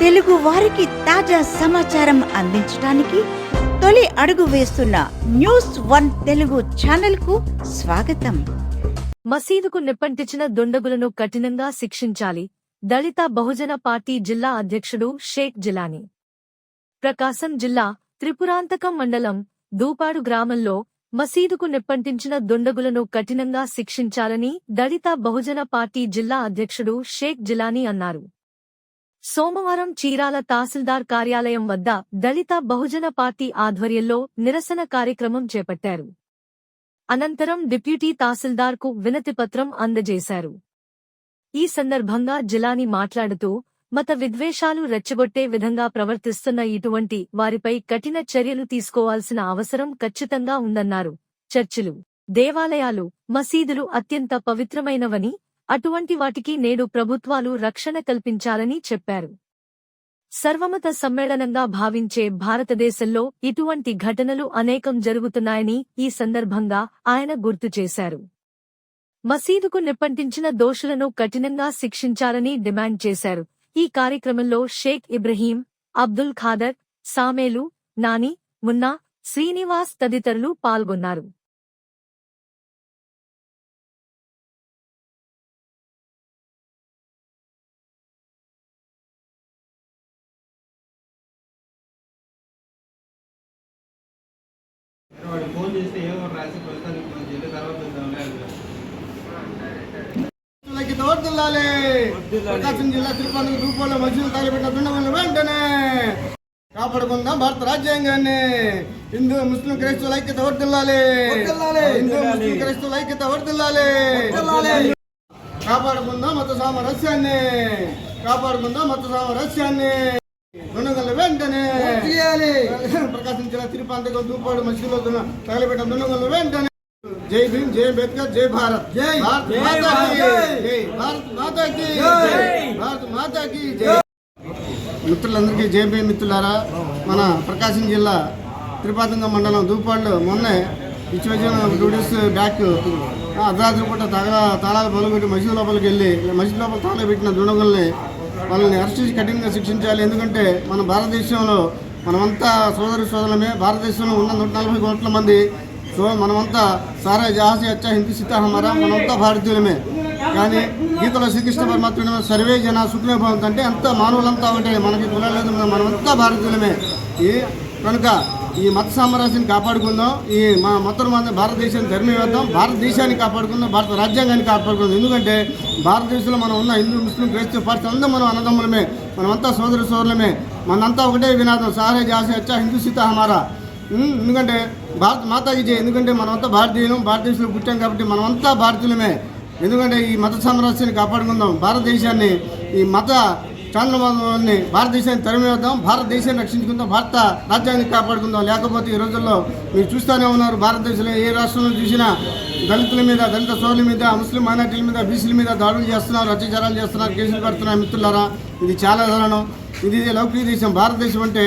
తెలుగు వారికి తాజా సమాచారం అందించడానికి తొలి అడుగు వేస్తున్న న్యూస్ వన్ తెలుగు ఛానల్కు స్వాగతం. మసీదుకు నిప్పంటించిన దుండగులను కఠినంగా శిక్షించాలి దళిత బహుజన పార్టీ జిల్లా అధ్యక్షుడు షేక్ జిలానీ. ప్రకాశం జిల్లా త్రిపురాంతకం మండలం దూపాడు గ్రామంలో మసీదుకు నిప్పంటించిన దుండగులను కఠినంగా శిక్షించాలని దళిత బహుజన పార్టీ జిల్లా అధ్యక్షుడు షేక్ జిలానీ అన్నారు. సోమవారం చీరాల తహసీల్దార్ కార్యాలయం వద్ద దళిత బహుజన పార్టీ ఆధ్వర్యంలో నిరసన కార్యక్రమం చేపట్టారు. అనంతరం డిప్యూటీ తహసీల్దార్కు వినతిపత్రం అందజేశారు. ఈ సందర్భంగా జిలాని మాట్లాడుతూ మత విద్వేషాలు రెచ్చగొట్టే విధంగా ప్రవర్తిస్తున్న ఇటువంటి వారిపై కఠిన చర్యలు తీసుకోవాల్సిన అవసరం ఖచ్చితంగా ఉందన్నారు. చర్చిలు దేవాలయాలు మసీదులు అత్యంత పవిత్రమైనవని అటువంటి వాటికి నేడు ప్రభుత్వాలు రక్షణ కల్పించాలని చెప్పారు. సర్వమత సమ్మేళనంగా భావించే భారతదేశంలో ఇటువంటి ఘటనలు అనేకం జరుగుతున్నాయని ఈ సందర్భంగా ఆయన గుర్తు చేశారు. మసీదుకు నిప్పంటించిన దోషులను కఠినంగా శిక్షించాలని డిమాండ్ చేశారు. ఈ కార్యక్రమంలో షేక్ ఇబ్రహీం అబ్దుల్ ఖాదర్ సామేలు నాని మున్నా శ్రీనివాస్ తదితరులు పాల్గొన్నారు. వాడు ఫోన్ చేస్తే ఏమో రాసి ప్రస్తుతానికి మనం చెల్లి తర్వాత తోడుతుల్లాలి ప్రకాశం జిల్లా తిరుపతి రూపంలో మసీదు తగలబెట్టిన దుండగులను వెంటనే కాపాడుకుందాం భారత రాజ్యాంగాన్ని. హిందూ ముస్లిం క్రైస్తవుల ఐక్యత వర్దిల్లాలి హిందూ ముస్లిం క్రైస్తవుల ఐక్యత వర్దిల్లాలి కాపాడుకుందాం మత సామరస్యాన్ని. కాపాడుకుందాం మత సామరస్యాన్ని. ప్రకాశం జిల్లా తిరుపతి దూపాడు మసీదులో దున్న- తగలబెట్టిన దుండగులను వెంటనే జై భీమ్ జై అంబేద్కర్ జై భారత్. జై భారత్ మాతా కీ జై. భారత్ మాతా కీ జై మిత్రులందరికీ జై భీమ్ మిత్రులారా మన ప్రకాశం జిల్లా త్రిపాతంగ మండలం దూపాళ్ళు మొన్నే ఇచ్చివచ్చిన టూ డేస్ బ్యాక్ అర్ధరాత్రి పూట తగల తాళాలు పలుగొట్టి మసీదు లోపలికి వెళ్ళి మసీదు లోపల తాళాలు పెట్టిన దుండగుల్ని వాళ్ళని అరెస్ట్ చేసి కఠినంగా శిక్షించాలి. ఎందుకంటే మన భారతదేశంలో మనమంతా సోదరి సోదరులమే భారతదేశంలో ఉన్న నూట నలభై కోట్ల మంది సో మనమంతా సారా జహాసి అచ్చా హిందీ సీతా హమారా మనమంతా భారతీయులమే. కానీ గీతలో శ్రీకృష్ణ పరమాత్మ సర్వే జన సుఖమే భవంతు అంటే అంత మానవులంతా ఒకటే. మనకి కులలేదు మనమంతా భారతీయులమే. ఈ కనుక ఈ మత సామరాస్యాన్ని కాపాడుకుందాం ఈ మా మొత్తం మన భారతదేశాన్ని ధర్మవేద్దాం భారతదేశాన్ని కాపాడుకుందాం భారత రాజ్యాంగాన్ని కాపాడుకుందాం. ఎందుకంటే భారతదేశంలో మనం ఉన్న హిందూ ముస్లిం క్రైస్తవ పార్టీ అందరూ మనం అన్నదమ్ములమే. మనమంతా సోదర సోదరులమే. మనంతా ఒకటే వినాదం. సారే జాసే అచ్చా హిందూ సీతా హమారా. ఎందుకంటే భారత్ మాతాకి జై. ఎందుకంటే మనమంతా భారతీయులు భారతదేశంలో పుట్టాం కాబట్టి మనమంతా భారతీయులమే. ఎందుకంటే ఈ మత సామరస్యాన్ని కాపాడుకుందాం. భారతదేశాన్ని ఈ మత చాంద్రమాన్ని భారతదేశాన్ని తరిమేద్దాం. భారతదేశాన్ని రక్షించుకుందాం. భారత రాజ్యాన్ని కాపాడుకుందాం. లేకపోతే ఈ రోజుల్లో మీరు చూస్తూనే ఉన్నారు భారతదేశంలో ఏ రాష్ట్రంలో చూసినా దళితుల మీద దళిత సోదరుల మీద ముస్లిం మైనార్టీల మీద బీసీల మీద దాడులు చేస్తున్నారు అత్యాచారాలు చేస్తున్నారు కేసులు పెడుతున్నారు మిత్రులారా. ఇది చాలా దారుణం. ఇది లౌకిక దేశం? భారతదేశం అంటే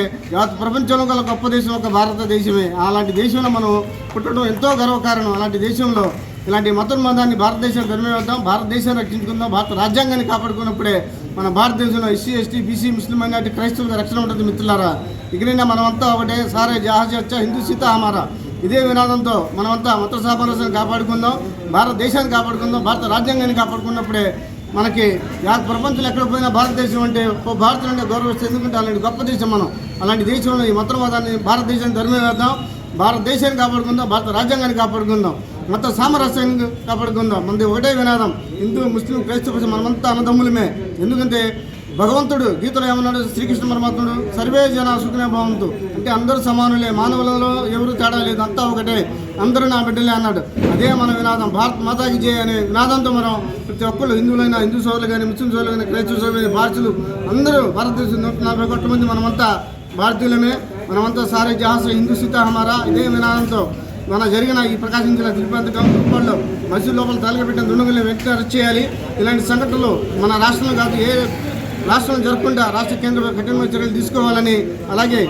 ప్రపంచంలో గల గొప్ప దేశం ఒక భారతదేశమే. అలాంటి దేశంలో మనం పుట్టడం ఎంతో గర్వకారణం. అలాంటి దేశంలో ఇలాంటి మతోన్మాదాన్ని భారతదేశం ధర్మేద్దాం భారతదేశాన్ని రక్షించుకుందాం భారత రాజ్యాంగాన్ని కాపాడుకున్నప్పుడే మన భారతదేశంలో SC ST BC Muslim minority క్రైస్తవులకు రక్షణ ఉంటుంది మిత్రులారా. ఇకనైనా మనమంతా ఒకటే సారే జహాజీ వచ్చా హిందూ సీత అమారా ఇదే వినాదంతో మనమంతా మత సామరస్యాన్ని కాపాడుకుందాం భారతదేశాన్ని కాపాడుకుందాం భారత రాజ్యాంగాన్ని కాపాడుకున్నప్పుడే మనకి ప్రపంచంలో ఎక్కడ పోయినా భారతదేశం అంటే ఓ భారతం అంటే గౌరవిస్తే ఎందుకంటే అలాంటి గొప్ప దేశం మనం. అలాంటి దేశంలో ఈ మతవాదాన్ని భారతదేశాన్ని ధర్మవేద్దాం భారతదేశాన్ని కాపాడుకుందాం భారత రాజ్యాంగాన్ని కాపాడుకుందాం మత సామరస్యాన్ని కాపాడుకుందాం. మనది ఒకటే వినాదం. హిందూ ముస్లిం క్రైస్తవ మనమంతా అన్నదమ్ములమే. ఎందుకంటే భగవంతుడు గీతలో ఏమన్నాడు? శ్రీకృష్ణ పరమాత్ముడు సర్వే జన సుఖనే భవంతు. అంటే అందరూ సమానులే మానవులలో ఎవరు తేడా లేదు అంతా ఒకటే. అందరూ నా బిడ్డలే అన్నాడు. అదే మన వినాదం. భారత్ మాతాకి జయ అనే వినాదంతో మనం ప్రతి ఒక్కళ్ళు హిందువులైనా హిందూ సోదరులు కానీ ముస్లిం సోదరులు కానీ క్రైస్తవ సోదరులు కానీ భారతీయులు అందరూ భారతదేశం నూట నలభై కోట్ల మంది మనమంతా భారతీయులమే. మనమంతా సారే జహాస హిందూ సీత హమారా ఇదే వినాదంతో మన జరిగిన ఈ ప్రకాశం జిల్లా తిరుపతి గ్రామంలో మసీదు లోపల తలగబెట్టిన దుండగుల్ని వెంటనే అరెస్ట్ చేయాలి. ఇలాంటి సంఘటనలు మన రాష్ట్రంలో కాదు ఏ రాష్ట్రం జరగకుండా రాష్ట్ర కేంద్ర కఠినమైన చర్యలు తీసుకోవాలని అలాగే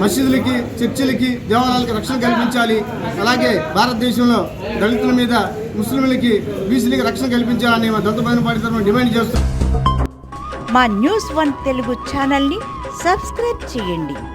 మసీదులకి చర్చిలకి దేవాలయాలకి రక్షణ కల్పించాలి. అలాగే భారతదేశంలో దళితుల మీద ముస్లింలకి బీసీలకి రక్షణ కల్పించాలని మా దంత బహిన పార్టీ తరఫున డిమాండ్ చేస్తాం మా న్యూస్ వన్ తెలుగు ఛానల్ని సబ్స్క్రైబ్ చేయండి.